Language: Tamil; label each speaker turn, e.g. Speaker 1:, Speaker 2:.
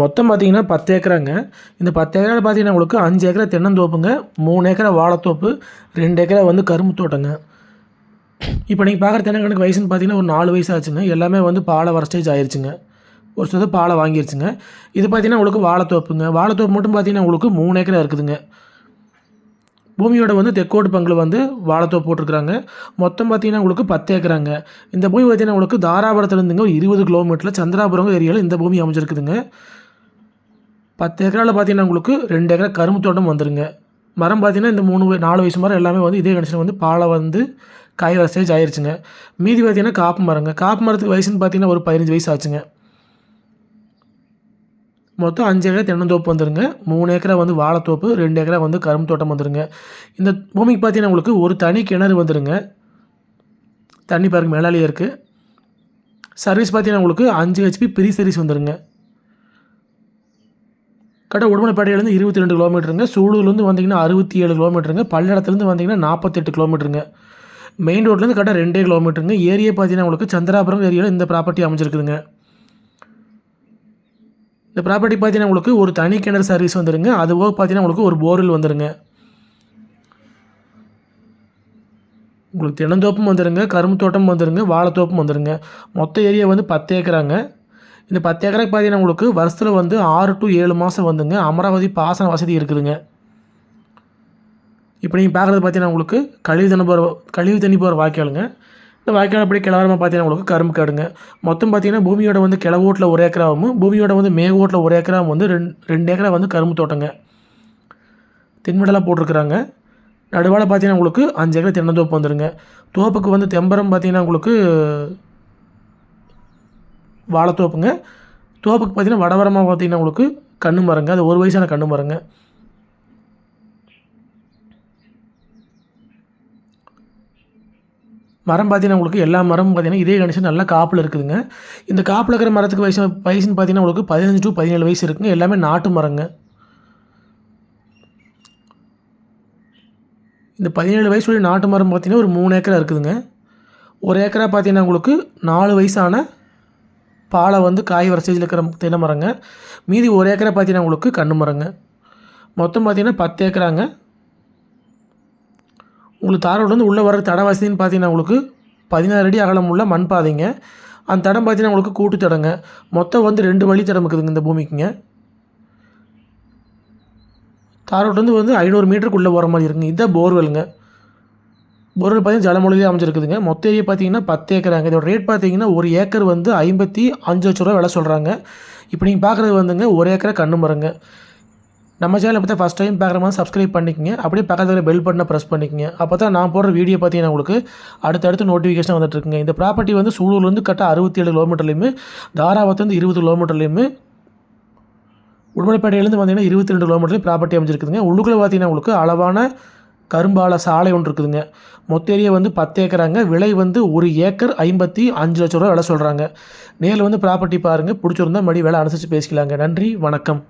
Speaker 1: மொத்தம் பார்த்தீங்கன்னா பத்து ஏக்கராங்க. இந்த பத்து ஏக்கரால் பார்த்தீங்கன்னா உங்களுக்கு அஞ்சு ஏக்கரா தென்னந்தோப்புங்க மூணு ஏக்கரா வாழைத்தோப்பு ரெண்டு ஏக்கரா வந்து கரும்பு தோட்டங்க. இப்போ நீங்கள் பார்க்குற தென்னங்கனுக்கு வயசுன்னு பார்த்தீங்கன்னா ஒரு நாலு வயசு ஆச்சுங்க. எல்லாமே வந்து பாலை வர ஸ்டேஜ் ஆயிடுச்சுங்க ஒரு சில பாலை வாங்கிருச்சுங்க. இது பார்த்தீங்கன்னா உங்களுக்கு வாழைத்தோப்புங்க. வாழைத்தோப்பு மட்டும் பார்த்தீங்கன்னா உங்களுக்கு மூணு ஏக்கரா இருக்குதுங்க. பூமியோட வந்து தெக்கோட்டு பங்கில் வந்து வாழைத்தோப்பு போட்டிருக்கிறாங்க. மொத்தம் பார்த்தீங்கன்னா உங்களுக்கு பத்து ஏக்கராங்க. இந்த பூமி பார்த்தீங்கன்னா உங்களுக்கு தாராபுரத்துலேருந்துங்க ஒரு இருபது கிலோமீட்டரில் சந்திராபுரம் ஏரியாவில் இந்த பூமி அமைஞ்சிருக்குதுங்க. பத்து ஏக்கராவில் பார்த்தீங்கன்னா உங்களுக்கு ரெண்டு ஏக்கரா கரும்பு தோட்டம் வந்துருங்க. மரம் பார்த்தீங்கன்னா இந்த மூணு நாலு வயசு மரம் எல்லாமே வந்து இதே கண்டிஷன் வந்து பாலை வந்து காய் வர ஸ்டேஜ் ஆயிடுச்சுங்க மீதி பார்த்தீங்கன்னா காப்பு மரங்க. காப்பு மரத்துக்கு வயசுன்னு பார்த்தீங்கன்னா ஒரு பதினஞ்சு வயசு ஆச்சுங்க. மொத்தம் அஞ்சு ஏக்கரா தென்னந்தோப்பு வந்துருங்க. மூணு ஏக்கரா வந்து வாழைத்தோப்பு ரெண்டு ஏக்கரா வந்து கரும்பு தோட்டம் வந்துருங்க. இந்த பூமிக்கு பார்த்தீங்கன்னா உங்களுக்கு ஒரு தனி கிணறு வந்துருங்க. தண்ணி பாருங்க மேலாலேயே இருக்குது சர்வீஸ் பார்த்தீங்கன்னா உங்களுக்கு அஞ்சு ஹெச்பி ப்ரீ சர்வீஸ் வந்துருங்க. கரெக்டாக உடுமலைப்பேட்டையிலேருந்து இருபத்தி ரெண்டு கிலோமீட்டருங்க. சூலூர்லேருந்து வந்தீங்கன்னா அறுபத்தி ஏழு கிலோமீட்டருங்க. பல்லடத்துலேருந்து வந்தீங்கன்னா நாற்பத்தெட்டு கிலோமீட்டருங்க. மெயின் ரோட்லேருந்து கரெக்டாக ரெண்டே கிலோமீட்டருங்க. ஏரியா பார்த்தீங்கன்னா உங்களுக்கு சந்திராபுரம் ஏரியாவில் இந்த ப்ராப்பர்ட்டி அமைஞ்சிருக்குதுங்க. இந்த ப்ராப்பர்ட்டி பார்த்தீங்கன்னா உங்களுக்கு ஒரு தனி கிணறு சர்வீஸ் வந்துருங்க. அது போக பார்த்தீங்கன்னா உங்களுக்கு ஒரு போர்வெல் வந்துருங்க. உங்களுக்கு தினந்தோப்பும் வந்துருங்க. கரும்பு தோட்டம் வந்துருங்க. வாழைத்தோப்பும் வந்துருங்க. மொத்த ஏரியா வந்து பத்து ஏக்கராங்க. இந்த பத்து ஏக்கராக்கு பார்த்தீங்கன்னா உங்களுக்கு வருஷத்தில் வந்து ஆறு டு ஏழு மாதம் வந்துங்க அமராவதி பாசன வசதி இருக்குதுங்க. இப்போ நீங்கள் பார்க்குறது பார்த்தீங்கன்னா உங்களுக்கு கழிவு தண்ணி போகிற கழிவு தண்ணி போகிற வாய்க்காலுங்க. இந்த வாய்க்கால் அப்படி கிளவரமாக பார்த்தீங்கன்னா உங்களுக்கு கரும்பு காடுங்க. மொத்தம் பார்த்தீங்கன்னா பூமியோட வந்து கிளவோட்டில் ஒரு ஏக்கராகவும் பூமியோட வந்து மேகோட்டில் ஒரு ஏக்கராவும் வந்து ரெண்டு ரெண்டு ஏக்கரா வந்து கரும்பு தோட்டங்க. தென்மடலாக போட்டிருக்கிறாங்க. நடுவால் பார்த்தீங்கன்னா உங்களுக்கு அஞ்சு ஏக்கர் தென்னந்தோப்பு வந்துடுங்க தோப்புக்கு வந்து தெம்பரம் பார்த்தீங்கன்னா உங்களுக்கு வாழைத்தோப்புங்க தோப்புக்கு பார்த்தீங்கன்னா வடவரமாக பார்த்தீங்கன்னா உங்களுக்கு கண்ணு மரங்க. அது ஒரு வயசான கண்ணு மரங்க. மரம் பார்த்தீங்கன்னா உங்களுக்கு எல்லா மரமும் பார்த்தீங்கன்னா இதே கண்டிஷன் நல்லா காப்பில் இருக்குதுங்க. இந்த காப்பில் இருக்கிற மரத்துக்கு வயசு வயசுன்னு பார்த்தீங்கன்னா உங்களுக்கு பதினஞ்சு டு பதினேழு வயசு இருக்குங்க. எல்லாமே நாட்டு மரங்க. இந்த பதினேழு வயசுடைய நாட்டு மரம் பார்த்தீங்கன்னா ஒரு மூணு ஏக்கராக இருக்குதுங்க. ஒரு ஏக்கராக பார்த்தீங்கன்னா உங்களுக்கு நாலு வயசான பாலை வந்து காய் வர ஸ்டேஜில் இருக்கிற தென்னை மரங்க. மீதி ஒரு ஏக்கரை பார்த்தீங்கன்னா உங்களுக்கு கண்ணு மரங்க. மொத்தம் பார்த்தீங்கன்னா பத்து ஏக்கராங்க. உங்களுக்கு தாரோடு வந்து உள்ளே வர தட வசதின்னு பார்த்தீங்கன்னா உங்களுக்கு பதினாறு அடி அகலம் உள்ள மண் பாதைங்க. அந்த தடம் பார்த்தீங்கன்னா உங்களுக்கு கூட்டு தடங்க. மொத்தம் வந்து ரெண்டு வழி தடம் இருக்குதுங்க இந்த பூமிக்குங்க. தாரோட்டு வந்து வந்து ஐநூறு மீட்டருக்குள்ளே போகிற மாதிரி இருக்குங்க. இதுதான் போர்வெலுங்க. போர்வெல் பார்த்தீங்கன்னா ஜலமொழியிலே அமைஞ்சிருக்குதுங்க. மொத்த ஏரியா பார்த்தீங்கன்னா பத்து ஏக்கராங்க இதோட ரேட் பார்த்தீங்கன்னா ஒரு ஏக்கர் வந்து ஐம்பத்தி அஞ்சு லட்ச ரூபா விலை சொல்கிறாங்க இப்போ நீங்கள் பார்க்குறது வந்துங்க ஒரு ஏக்கரை கண்ணு மரங்க. நம்ம சேனலை பற்றி ஃபஸ்ட் டைம் பார்க்குற மாதிரி சப்ஸ்கிரைப் பண்ணிக்கங்க. அப்படியே பக்கத்தில் பெல் பட்டனை ப்ரெஸ் பண்ணிக்கங்க. அப்போ தான் நான் போடுற வீடியோ பார்த்தீங்கன்னா உங்களுக்கு அடுத்தடுத்து நோட்டிஃபிகேஷன் வந்துட்டுருக்குங்க இந்த ப்ராப்பர்ட்டி வந்து சூலூர்லேருந்து கரெக்டாக அறுபத்தி ஏழு கிலோமீட்டர்லேயுமே தாராபுரத்துலேருந்து இருபது கிலோமீட்டர்லையுமே உடுமலைப்பேட்டையிலேருந்து பார்த்தீங்கன்னா இருபத்தி ரெண்டு கிலோமீட்டர்லேயும் ப்ராப்பர்ட்டி அமைஞ்சிருக்குதுங்க. உள்ளுக்குள்ளே பார்த்தீங்கன்னா உங்களுக்கு அளவான கரும்பால சாலை ஒன்று இருக்குதுங்க. மொத்த ஏரியா வந்து பத்து ஏக்கராங்க. விலை வந்து ஒரு ஏக்கர் ஐம்பத்தி அஞ்சு லட்ச ரூபா விலை சொல்கிறாங்க நேரில் வந்து ப்ராப்பர்ட்டி பாருங்கள் பிடிச்சிருந்தா மறுபடியும் விலை அனுசரித்து பேசிக்கலாங்க. நன்றி. வணக்கம்.